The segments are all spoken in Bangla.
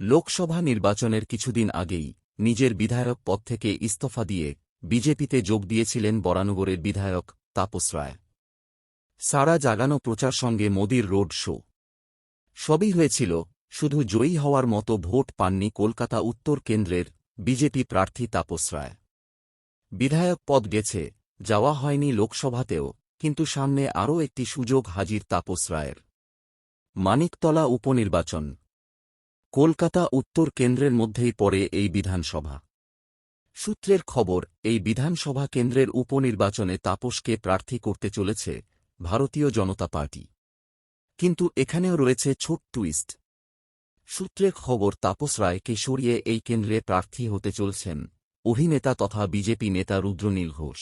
লোকসভা নির্বাচনের কিছুদিন আগেই নিজের বিধায়ক পদ থেকে ইস্তফা দিয়ে বিজেপিতে যোগ দিয়েছিলেন বরানগরের বিধায়ক তাপস রায়। সারা জাগানো প্রচার সঙ্গে মোদির রোড শো। সবই হয়েছিল, শুধু জয়ী হওয়ার মতো ভোট পাননি কলকাতা উত্তর কেন্দ্রের বিজেপি প্রার্থী তাপস রায়। বিধায়ক পদ গেছে, যাওয়া হয়নি লোকসভাতেও, কিন্তু সামনে আরও একটি সুযোগ হাজির তাপস রায়ের। মানিকতলা উপনির্বাচন। কলকাতা উত্তর কেন্দ্রের মধ্যেই পড়ে এই বিধানসভা। সূত্রের খবর, এই বিধানসভা কেন্দ্রের উপনির্বাচনে তাপসকে প্রার্থী করতে চলেছে ভারতীয় জনতা পার্টি। কিন্তু এখানেও রয়েছে ছোট টুইস্ট সূত্রের খবর, তাপস রায়কে সরিয়ে এই কেন্দ্রে প্রার্থী হতে চলছেন অভিনেতা তথা বিজেপি নেতা রুদ্রনীল ঘোষ।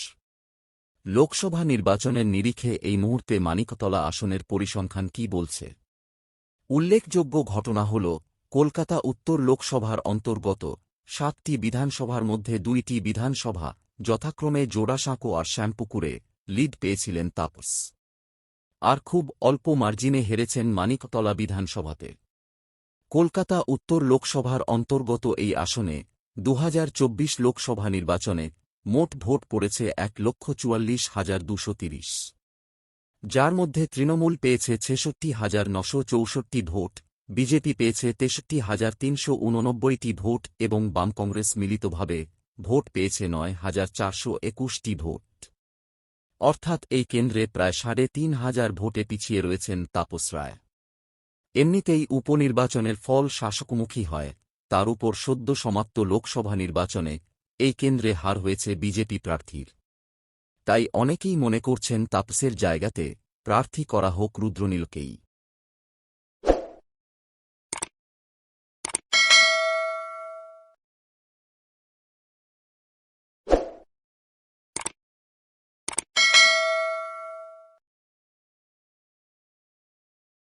লোকসভা নির্বাচনের নিরিখে এই মুহূর্তে মানিকতলা আসনের পরিসংখ্যান কি বলছে? উল্লেখযোগ্য ঘটনা হল কলকাতা উত্তর লোকসভার অন্তর্গত সাতটি বিধানসভার মধ্যে দুইটি বিধানসভা যথাক্রমে জোড়াসাঁকো আর শ্যামপুকুরে লিড পেয়েছিলেন তাপস। আর খুব অল্প মার্জিনে হেরেছেন মানিকতলা বিধানসভাতে। কলকাতা উত্তর লোকসভার অন্তর্গত এই আসনে দু হাজার চব্বিশ লোকসভা নির্বাচনে মোট ভোট পড়েছে এক লক্ষ চুয়াল্লিশ হাজার দুশো তিরিশ। যার মধ্যে তৃণমূল পেয়েছে ছেষট্টি হাজার নশো চৌষট্টি ভোট। বিজেপি পেয়েছে তেষট্টি হাজার তিনশো উননব্বইটি ভোট এবং বাম কংগ্রেস মিলিতভাবে ভোট পেয়েছে নয় হাজার চারশো একুশটি ভোট। অর্থাৎ এই কেন্দ্রে প্রায় সাড়ে তিন হাজার ভোটে পিছিয়ে রয়েছেন তাপস রায়। এমনিতেই উপনির্বাচনের ফল শাসকমুখী হয়, তার উপর সদ্য সমাপ্ত লোকসভা নির্বাচনে এই কেন্দ্রে হার হয়েছে বিজেপি প্রার্থীর। তাই অনেকেই মনে করছেন তাপসের জায়গাতে প্রার্থী করা হোক রুদ্রনীলকেই।